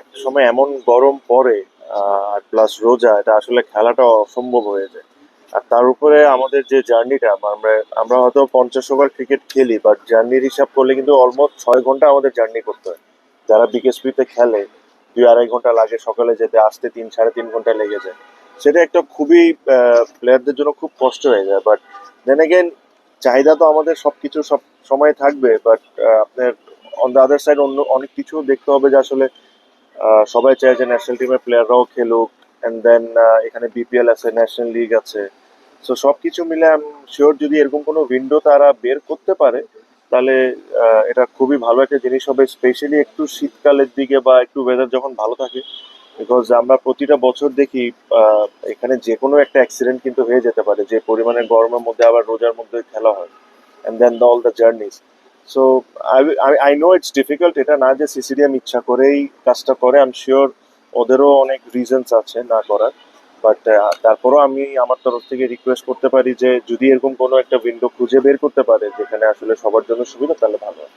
এক সময় এমন গরম পড়ে আর প্লাস রোজা, এটা আসলে খেলাটা অসম্ভব হয়ে যায়। আর তার উপরে আমাদের যে জার্নিটা, আমরা আমরা হয়তো পঞ্চাশ ওভার ক্রিকেট খেলি বাট জার্নির হিসাব করলে কিন্তু অলমোস্ট ছয় ঘণ্টা আমাদের জার্নি করতে হয়। যারা বিকেএসপিতে খেলে, দুই আড়াই ঘণ্টা লাগে সকালে যেতে, আসতে তিন, সাড়ে তিন ঘণ্টা লেগে যায়। সেটা একটা খুবই প্লেয়ারদের জন্য খুব কষ্ট হয়ে যায় বাট দেন এগেন চাহিদা তো আমাদের সব কিছু সব সময় থাকবে বাট আপনার অন দ্য আদার সাইড অন্য, অনেক কিছু দেখতে হবে যে আসলে সবাই চায় যে ন্যাশনাল টিমের প্লেয়াররাও খেলুক অ্যান্ড দেন এখানে বিপিএল আছে ন্যাশনাল লিগ আছে। সো সব কিছু মিলে শিওর যদি এরকম কোনো উইন্ডো তারা বের করতে পারে, তাহলে এটা খুবই ভালো একটা জিনিস হবে স্পেশালি একটু শীতকালের দিকে বা একটু ওয়েদার যখন ভালো থাকে। বিকজ আমরা প্রতিটা বছর দেখি এখানে যে কোনো একটা অ্যাক্সিডেন্ট কিন্তু হয়ে যেতে পারে, যে পরিমাণে গরমের মধ্যে আবার রোজার মধ্যে খেলা হয় and then all the journeys so I know it's difficult এটা না যে সিসিডিএম ইচ্ছা করেই কাজটা করে আই এম শিওর ওদেরও অনেক রিজনস আছে না করার বাট তারপরও আমি আমার তরফ থেকে রিকোয়েস্ট করতে পারি যে যদি এরকম কোনো একটা উইন্ডো খুঁজে বের করতে পারে, যেখানে আসলে সবার জন্য সুবিধা, তাহলে ভালো হয়।